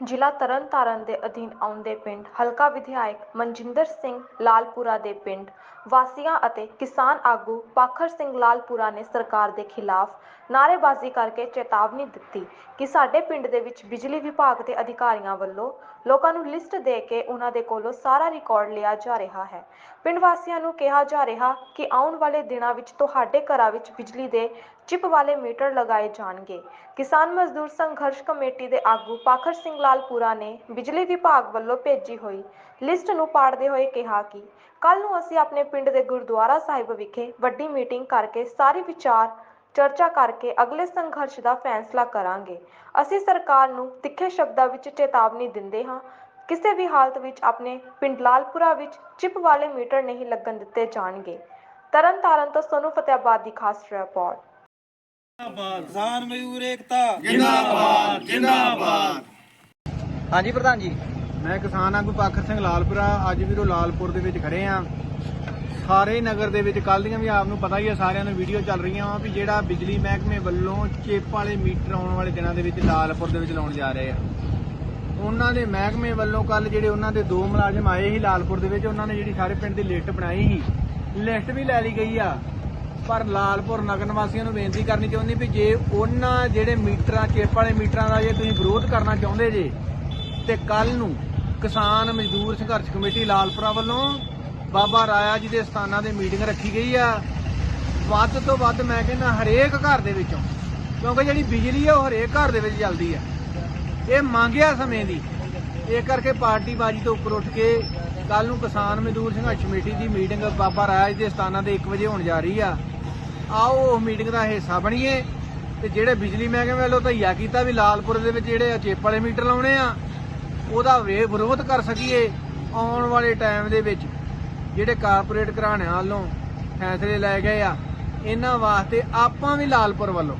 ਤਰਨਤਾਰਨ ਦੇ ਅਧੀਨ ਆਉਂਦੇ ਪਿੰਡ ਹਲਕਾ ਵਿਧਾਇਕ ਮਨਜਿੰਦਰ ਸਿੰਘ ਲਾਲਪੁਰਾ ਦੇ ਪਿੰਡ ਵਾਸੀਆਂ ਅਤੇ ਕਿਸਾਨ ਆਗੂ ਪਾਖਰ ਸਿੰਘ ਲਾਲਪੁਰਾ ਨੇ ਸਰਕਾਰ ਦੇ ਖਿਲਾਫ ਨਾਅਰੇਬਾਜ਼ੀ ਕਰਕੇ ਚੇਤਾਵਨੀ ਦਿੱਤੀ ਕਿ ਸਾਡੇ ਪਿੰਡ ਦੇ ਵਿੱਚ ਬਿਜਲੀ ਵਿਭਾਗ ਦੇ ਅਧਿਕਾਰੀਆਂ ਵੱਲੋਂ ਲੋਕਾਂ ਨੂੰ ਲਿਸਟ ਦੇ ਕੇ ਉਹਨਾਂ ਦੇ ਕੋਲੋਂ ਸਾਰਾ ਰਿਕਾਰਡ ਲਿਆ ਜਾ ਰਿਹਾ ਹੈ। ਪਿੰਡ ਵਾਸੀਆਂ ਨੂੰ ਕਿਹਾ ਜਾ ਰਿਹਾ ਕਿ ਆਉਣ ਵਾਲੇ ਦਿਨਾਂ ਵਿੱਚ ਤੁਹਾਡੇ ਘਰਾਂ ਵਿੱਚ ਬਿਜਲੀ ਦੇ ਚਿਪ ਵਾਲੇ ਮੀਟਰ ਲਗਾਏ ਜਾਣਗੇ। ਕਿਸਾਨ ਮਜ਼ਦੂਰ ਸੰਘਰਸ਼ ਕਮੇਟੀ ਦੇ ਆਗੂ ਪਾਖਰ ਸਿੰਘ ਲਾਲਪੁਰਾ ਨੇ ਬਿਜਲੀ ਵਿਭਾਗ ਵੱਲੋਂ ਭੇਜੀ ਹੋਈ ਲਿਸਟ ਨੂੰ ਪਾੜਦੇ ਹੋਏ ਕਿਹਾ ਕਿ ਕੱਲ ਨੂੰ ਅਸੀਂ ਆਪਣੇ ਪਿੰਡ ਦੇ ਗੁਰਦੁਆਰਾ ਸਾਹਿਬ ਵਿਖੇ ਵੱਡੀ ਮੀਟਿੰਗ ਕਰਕੇ ਸਾਰੀ ਵਿਚਾਰ ਚਰਚਾ ਕਰਕੇ ਅਗਲੇ ਸੰਘਰਸ਼ ਦਾ ਫੈਸਲਾ ਕਰਾਂਗੇ। ਅਸੀਂ ਸਰਕਾਰ ਨੂੰ ਤਿੱਖੇ ਸ਼ਬਦਾਂ ਵਿੱਚ ਚੇਤਾਵਨੀ ਦਿੰਦੇ ਹਾਂ। ਕਿਸੇ ਵੀ ਹਾਲਤ ਵਿੱਚ ਆਪਣੇ ਪਿੰਡ ਲਾਲਪੁਰਾ ਵਿੱਚ ਚਿਪ ਵਾਲੇ ਮੀਟਰ ਨਹੀਂ ਲੱਗਣ ਦਿੱਤੇ ਜਾਣਗੇ। ਤਰਨਤਾਰਨ ਤੋਂ ਸੋਨੂ ਫਤਿਆਬਾਦ ਦੀ ਖਾਸ ਰਿਪੋਰਟ। ਕਿਸਾਨ ਮਜ਼ਦੂਰ ਏਕਤਾ। ਜਿੰਦਾਬਾਦ ਜਿੰਦਾਬਾਦ। ਹਾਂਜੀ ਪ੍ਰਧਾਨ ਜੀ। ਮੈਂ ਕਿਸਾਨ ਆਗੂ ਪਾਖਰ ਸਿੰਘ ਲਾਲਪੁਰਾ ਅੱਜ ਵੀਰੋ ਲਾਲਪੁਰ ਦੇ ਵਿੱਚ ਖੜੇ ਆ। ਸਾਰੇ ਨਗਰ ਦੇ ਵਿੱਚ ਕੱਲ ਦੀਆਂ ਵੀ ਆਪ ਨੂੰ ਪਤਾ ਹੀ ਹੈ ਸਾਰਿਆਂ ਨੂੰ ਵੀਡੀਓ ਚੱਲ ਰਹੀਆਂ ਵਾ ਵੀ ਜਿਹੜਾ ਬਿਜਲੀ ਮਹਿਕਮੇ ਵੱਲੋਂ ਚਿੱਪ ਵਾਲੇ ਮੀਟਰ ਆਉਣ ਵਾਲੇ ਦਿਨਾਂ ਦੇ ਵਿੱਚ ਲਾਲਪੁਰ ਦੇ ਵਿੱਚ ਲਾਉਣ ਜਾ ਰਹੇ ਆ। ਉਹਨਾਂ ਦੇ ਮਹਿਕਮੇ ਵੱਲੋਂ ਕੱਲ ਜਿਹੜੇ ਉਹਨਾਂ ਦੇ ਦੋ ਮੁਲਾਜ਼ਮ ਆਏ ਸੀ ਲਾਲਪੁਰ ਦੇ ਵਿੱਚ ਉਹਨਾਂ ਨੇ ਜਿਹੜੀ ਸਾਰੇ ਪਿੰਡ ਦੀ ਲਿਸਟ ਬਣਾਈ ਸੀ। ਲਿਸਟ ਵੀ ਲੈ ਲਈ ਗਈ ਆ। ਪਰ ਲਾਲਪੁਰ ਨਗਰ ਨਿਵਾਸੀਆਂ ਨੂੰ ਬੇਨਤੀ ਕਰਨੀ ਚਾਹੁੰਦੀ ਵੀ ਜੇ ਉਹਨਾਂ ਜਿਹੜੇ ਮੀਟਰਾਂ, ਚੇਪ ਵਾਲੇ ਮੀਟਰਾਂ ਦਾ ਜੇ ਤੁਸੀਂ ਵਿਰੋਧ ਕਰਨਾ ਚਾਹੁੰਦੇ ਜੇ, ਤੇ ਕੱਲ ਨੂੰ ਕਿਸਾਨ ਮਜ਼ਦੂਰ ਸੰਘਰਸ਼ ਕਮੇਟੀ ਲਾਲਪੁਰਾ ਵੱਲੋਂ ਬਾਬਾ ਰਾਇਆ ਜੀ ਦੇ ਸਥਾਨਾਂ ਤੇ ਮੀਟਿੰਗ ਰੱਖੀ ਗਈ ਆ। ਵੱਧ ਤੋਂ ਵੱਧ ਮੈਂ ਕਹਿੰਦਾ ਹਰੇਕ ਘਰ ਦੇ ਵਿੱਚੋਂ, ਕਿਉਂਕਿ ਜਿਹੜੀ ਬਿਜਲੀ ਆ ਉਹ ਹਰੇਕ ਘਰ ਦੇ ਵਿੱਚ ਚੱਲਦੀ ਆ। ਇਹ ਮੰਗਿਆ ਸਮੇਂ ਦੀ। ਇਹ ਕਰਕੇ ਪਾਰਟੀ ਬਾਜੀ ਤੋਂ ਉੱਪਰ ਉੱਠ ਕੇ ਕੱਲ ਨੂੰ ਕਿਸਾਨ ਮਜ਼ਦੂਰ ਸੰਘਰਸ਼ ਕਮੇਟੀ ਦੀ ਮੀਟਿੰਗ ਬਾਬਾ ਰਾਇਆ ਜੀ ਦੇ ਸਥਾਨਾਂ ਦੇ 1 ਵਜੇ ਹੋਣ ਜਾ ਰਹੀ ਆ। ਆਓ ਉਹ ਮੀਟਿੰਗ ਦਾ ਹਿੱਸਾ ਬਣੀਏ। ਤੇ ਜਿਹੜੇ ਬਿਜਲੀ ਮਹਿਕਮੇ ਵੱਲੋਂ ਧਈਆ ਕੀਤਾ ਵੀ ਲਾਲਪੁਰ ਦੇ ਵਿੱਚ ਜਿਹੜੇ ਚੇਪ ਵਾਲੇ ਮੀਟਰ ਲਾਉਣੇ ਆ ਉਹਦਾ ਵੇ- ਵਿਰੋਧ ਕਰ ਸਕੀਏ ਆਉਣ ਵਾਲੇ ਟਾਈਮ ਦੇ ਵਿੱਚ। ਜਿਹੜੇ ਕਾਰਪੋਰੇਟ ਘਰਾਣਿਆਂ ਵੱਲੋਂ ਫੈਸਲੇ ਲੈ ਗਏ ਆ ਇਹਨਾਂ ਵਾਸਤੇ ਆਪਾਂ ਵੀ ਲਾਲਪੁਰ ਵੱਲੋਂ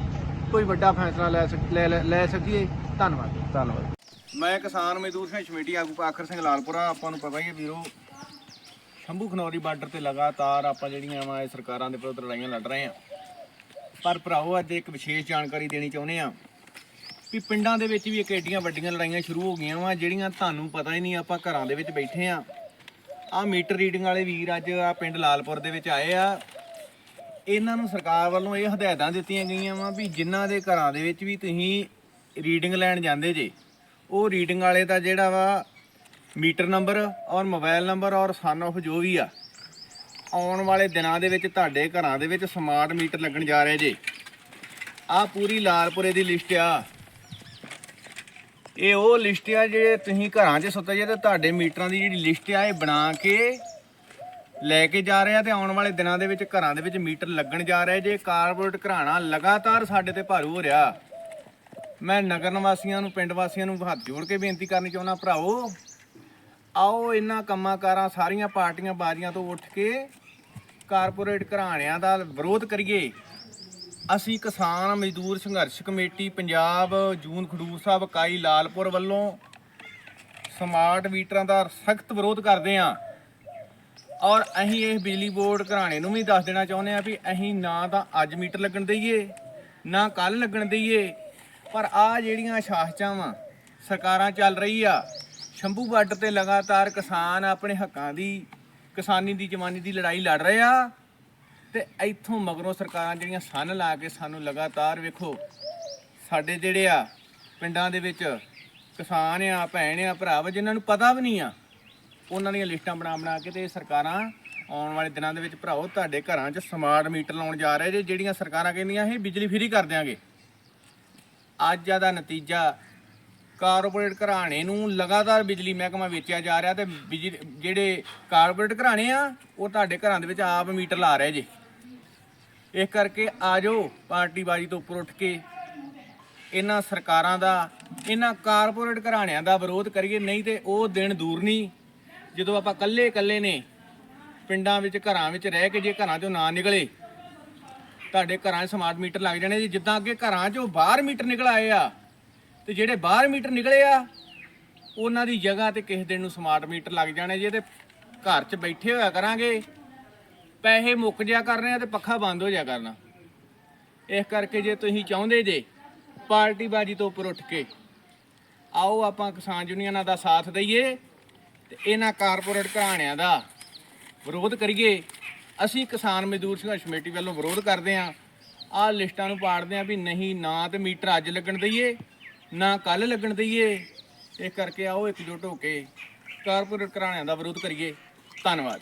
ਕੋਈ ਵੱਡਾ ਫੈਸਲਾ ਲੈ ਸਕ- ਲੈ- ਲੈ- ਲੈ ਸਕੀਏ। ਧੰਨਵਾਦ। ਧੰਨਵਾਦ। ਮੈਂ ਕਿਸਾਨ ਮਜ਼ਦੂਰ ਸੰਘਰਸ਼ ਕਮੇਟੀ ਆਗੂ ਆਖਰ ਸਿੰਘ ਲਾਲਪੁਰਾ ਆਪਾਂ ਨੂੰ ਪਤਾ ਹੀ ਹੈ ਵੀਰੋ ਸ਼ੰਭੂ ਖਨੌਰੀ ਬਾਰਡਰ ਤੇ ਲਗਾਤਾਰ ਆਪਾਂ ਜਿਹੜੀਆਂ ਵਾ ਇਹ ਸਰਕਾਰਾਂ ਦੇ ਵਿਰੁੱਧ ਲੜਾਈਆਂ ਲੜ ਰਹੇ ਆ ਪਰ ਭਰਾਓ ਅੱਜ ਇੱਕ ਵਿਸ਼ੇਸ਼ ਜਾਣਕਾਰੀ ਦੇਣੀ ਚਾਹੁੰਦੇ ਆ ਵੀ ਪਿੰਡਾਂ ਦੇ ਵਿੱਚ ਵੀ ਇੱਕ ਏਡੀਆਂ ਵੱਡੀਆਂ ਲੜਾਈਆਂ ਸ਼ੁਰੂ ਹੋ ਗਈਆਂ ਵਾ, ਜਿਹੜੀਆਂ ਤੁਹਾਨੂੰ ਪਤਾ ਹੀ ਨਹੀਂ ਆਪਾਂ ਘਰਾਂ ਦੇ ਵਿੱਚ ਬੈਠੇ ਆ ਆ ਮੀਟਰ ਰੀਡਿੰਗ ਵਾਲੇ ਵੀਰ ਅੱਜ ਆ ਪਿੰਡ ਲਾਲਪੁਰ ਦੇ ਵਿੱਚ ਆਏ ਆ। ਇਹਨਾਂ ਨੂੰ ਸਰਕਾਰ ਵੱਲੋਂ ਇਹ ਹਦਾਇਤਾਂ ਦਿੱਤੀਆਂ ਗਈਆਂ ਵਾ ਵੀ ਜਿਨ੍ਹਾਂ ਦੇ ਘਰਾਂ ਦੇ ਵਿੱਚ ਵੀ ਤੁਸੀਂ ਰੀਡਿੰਗ ਲੈਣ ਜਾਂਦੇ ਜੇ, ਉਹ ਰੀਡਿੰਗ ਵਾਲੇ ਦਾ ਜਿਹੜਾ ਵਾ ਮੀਟਰ ਨੰਬਰ ਔਰ ਮੋਬਾਈਲ ਨੰਬਰ ਔਰ ਸਨ ਆਫ ਜੋ ਵੀ ਆ। ਆਉਣ ਵਾਲੇ ਦਿਨਾਂ ਦੇ ਵਿੱਚ ਤੁਹਾਡੇ ਘਰਾਂ ਦੇ ਵਿੱਚ ਸਮਾਰਟ ਮੀਟਰ ਲੱਗਣ ਜਾ ਰਹੇ ਜੇ। ਆ ਪੂਰੀ ਲਾਲਪੁਰੇ ਦੀ ਲਿਸਟ ਆ। ਇਹ ਉਹ ਲਿਸਟ ਆ ਜਿਹੜੇ ਤੁਸੀਂ ਘਰਾਂ 'ਚ ਸੁੱਤੇ ਜੇ ਤੇ ਤੁਹਾਡੇ ਮੀਟਰਾਂ ਦੀ ਜਿਹੜੀ ਲਿਸਟ ਆ, ਇਹ ਬਣਾ ਕੇ ਲੈ ਕੇ ਜਾ ਰਹੇ ਆ ਤੇ ਆਉਣ ਵਾਲੇ ਦਿਨਾਂ ਦੇ ਵਿੱਚ ਘਰਾਂ ਦੇ ਵਿੱਚ ਮੀਟਰ ਲੱਗਣ ਜਾ ਰਹੇ ਜੇ। ਕਾਰਪੋਰੇਟ ਘਰਾਣਾ ਲਗਾਤਾਰ ਸਾਡੇ ਤੇ ਭਾਰੂ ਹੋ ਰਿਹਾ। ਮੈਂ ਨਗਰ ਨਿਵਾਸੀਆਂ ਨੂੰ, ਪਿੰਡ ਵਾਸੀਆਂ ਨੂੰ ਹੱਥ ਜੋੜ ਕੇ ਬੇਨਤੀ ਕਰਨੀ ਚਾਹੁੰਦਾ ਭਰਾਓ ਆਓ ਇਹਨਾਂ ਕੰਮਾਂ ਕਾਰਾਂ ਸਾਰੀਆਂ ਪਾਰਟੀਆਂ ਬਾਜ਼ੀਆਂ ਤੋਂ ਉੱਠ ਕੇ ਕਾਰਪੋਰੇਟ ਘਰਾਣਿਆਂ ਦਾ ਵਿਰੋਧ ਕਰੀਏ। ਅਸੀਂ ਕਿਸਾਨ ਮਜ਼ਦੂਰ ਸੰਘਰਸ਼ ਕਮੇਟੀ ਪੰਜਾਬ ਜੂਨ ਖਡੂਰ ਸਾਹਿਬ ਇਕਾਈ ਲਾਲਪੁਰ ਵੱਲੋਂ ਸਮਾਰਟ ਮੀਟਰਾਂ ਦਾ ਸਖਤ ਵਿਰੋਧ ਕਰਦੇ ਹਾਂ। ਔਰ ਅਸੀਂ ਇਹ ਬਿਜਲੀ ਬੋਰਡ ਘਰਾਣੇ ਨੂੰ ਵੀ ਦੱਸ ਦੇਣਾ ਚਾਹੁੰਦੇ ਹਾਂ ਵੀ ਅਸੀਂ ਨਾ ਤਾਂ ਅੱਜ ਮੀਟਰ ਲੱਗਣ ਦਈਏ, ਨਾ ਕੱਲ ਲੱਗਣ ਦਈਏ। ਪਰ ਆ ਜਿਹੜੀਆਂ ਸ਼ਾਸਕਾਂ ਵਾ, ਸਰਕਾਰਾਂ ਚੱਲ ਰਹੀ ਆ ਸ਼ੰਭੂ ਬਾਰਡਰ ਤੇ ਲਗਾਤਾਰ ਕਿਸਾਨ ਆਪਣੇ ਹੱਕਾਂ ਦੀ, ਕਿਸਾਨੀ ਦੀ, ਜਵਾਨੀ ਦੀ ਲੜਾਈ ਲੜ ਰਹੇ ਆ। ਤੇ ਇੱਥੋਂ ਮਗਰੋਂ ਸਰਕਾਰਾਂ ਜਿਹੜੀਆਂ ਸੰਨ ਲਾ ਕੇ ਸਾਨੂੰ ਲਗਾਤਾਰ ਵੇਖੋ, ਸਾਡੇ ਜਿਹੜੇ ਆ ਪਿੰਡਾਂ ਦੇ ਵਿੱਚ ਕਿਸਾਨ ਆ, ਭੈਣ ਆ, ਭਰਾ ਵਾ, ਜਿਨ੍ਹਾਂ ਨੂੰ ਪਤਾ ਵੀ ਨਹੀਂ ਆ, ਉਹਨਾਂ ਦੀਆਂ ਲਿਸਟਾਂ ਬਣਾ ਬਣਾ ਕੇ ਤੇ ਸਰਕਾਰਾਂ ਆਉਣ ਵਾਲੇ ਦਿਨਾਂ ਦੇ ਵਿੱਚ ਭਰਾਓ ਤੁਹਾਡੇ ਘਰਾਂ 'ਚ ਸਮਾਰਟ ਮੀਟਰ ਲਾਉਣ ਜਾ ਰਹੇ ਜੇ, ਜਿਹੜੀਆਂ ਸਰਕਾਰਾਂ ਕਹਿੰਦੀਆਂ ਇਹ ਬਿਜਲੀ ਫ੍ਰੀ ਕਰ ਦਿਆਂਗੇ। ਅੱਜ ਦਾ ਨਤੀਜਾ ਕਾਰਪੋਰੇਟ ਘਰਾਣੇ ਨੂੰ ਲਗਾਤਾਰ ਬਿਜਲੀ ਮਹਿਕਮਾ ਵੇਚਿਆ ਜਾ ਰਿਹਾ ਤੇ ਬਿਜਲੀ ਜਿਹੜੇ ਕਾਰਪੋਰੇਟ ਘਰਾਣੇ ਆ, ਉਹ ਤੁਹਾਡੇ ਘਰਾਂ ਦੇ ਵਿੱਚ ਆਪ ਮੀਟਰ ਲਾ ਰਹੇ ਜੇ। ਇਸ ਕਰਕੇ ਆਜੋ, ਪਾਰਟੀ ਬਾਜੀ ਤੋਂ ਉੱਪਰ ਉੱਠ ਕੇ ਇਹਨਾਂ ਸਰਕਾਰਾਂ ਦਾ, ਇਹਨਾਂ ਕਾਰਪੋਰੇਟ ਘਰਾਣਿਆਂ ਦਾ ਵਿਰੋਧ ਕਰੀਏ, ਨਹੀਂ ਤੇ ਉਹ ਦਿਨ ਦੂਰ ਨਹੀਂ, ਜਦੋਂ ਆਪਾਂ ਇਕੱਲੇ ਇਕੱਲੇ ਨੇ ਪਿੰਡਾਂ ਵਿੱਚ, ਘਰਾਂ ਵਿੱਚ ਰਹਿ ਕੇ ਜੇ ਘਰਾਂ ਚੋਂ ਨਾ ਨਿਕਲੇ, ਤੁਹਾਡੇ ਘਰਾਂ 'ਚ ਸਮਾਰਟ ਮੀਟਰ ਲੱਗ ਜਾਣੇ ਜੀ। ਜਿੱਦਾਂ ਅੱਗੇ ਘਰਾਂ 'ਚੋਂ ਬਾਹਰ ਮੀਟਰ ਨਿਕਲ ਆਏ ਆ ਤੇ ਜਿਹੜੇ ਬਾਹਰ ਮੀਟਰ ਨਿਕਲੇ ਆ, ਉਹਨਾਂ ਦੀ ਜਗ੍ਹਾ ਤੇ ਕਿਸੇ ਦਿਨ ਨੂੰ ਸਮਾਰਟ ਮੀਟਰ ਲੱਗ ਜਾਣੇ ਜੇ ਤੇ ਘਰ 'ਚ ਬੈਠੇ ਹੋਇਆ ਕਰਾਂਗੇ। ਪੈਸੇ ਮੁੱਕ ਜਿਆ ਕਰਨੇ ਆ ਤੇ ਪੱਖਾ ਬੰਦ ਹੋ ਜਾ ਕਰਨਾ। ਇਸ ਕਰਕੇ ਜੇ ਤੁਸੀਂ ਚਾਹੁੰਦੇ ਜੇ ਪਾਰਟੀ ਬਾਜੀ ਤੋਂ ਉੱਪਰ ਉੱਠ ਕੇ, ਆਓ ਆਪਾਂ ਕਿਸਾਨ ਯੂਨੀਅਨਾਂ ਦਾ ਸਾਥ ਦਈਏ ਤੇ ਇਹਨਾਂ ਕਾਰਪੋਰੇਟ ਘਰਾਣਿਆਂ ਦਾ ਵਿਰੋਧ ਕਰੀਏ। ਅਸੀਂ ਕਿਸਾਨ ਮਜ਼ਦੂਰ ਸੰਘਰਸ਼ ਕਮੇਟੀ ਵੱਲੋਂ ਵਿਰੋਧ ਕਰਦੇ ਆਂ। ਆਹ ਲਿਸਟਾਂ ਨੂੰ ਪਾੜਦੇ ਆਂ ਵੀ ਨਹੀਂ ਨਾ ਤੇ ਮੀਟਰ ਅੱਜ ਲੱਗਣ ਦਈਏ। ਨਾ ਕੱਲ ਲੱਗਣ ਦਈਏ। ਇਹ ਕਰਕੇ ਆਓ ਇਕਜੁੱਟ ਹੋ ਕੇ ਕਾਰਪੋਰੇਟ ਘਰਾਣਿਆਂ ਦਾ ਵਿਰੋਧ ਕਰੀਏ। ਧੰਨਵਾਦ।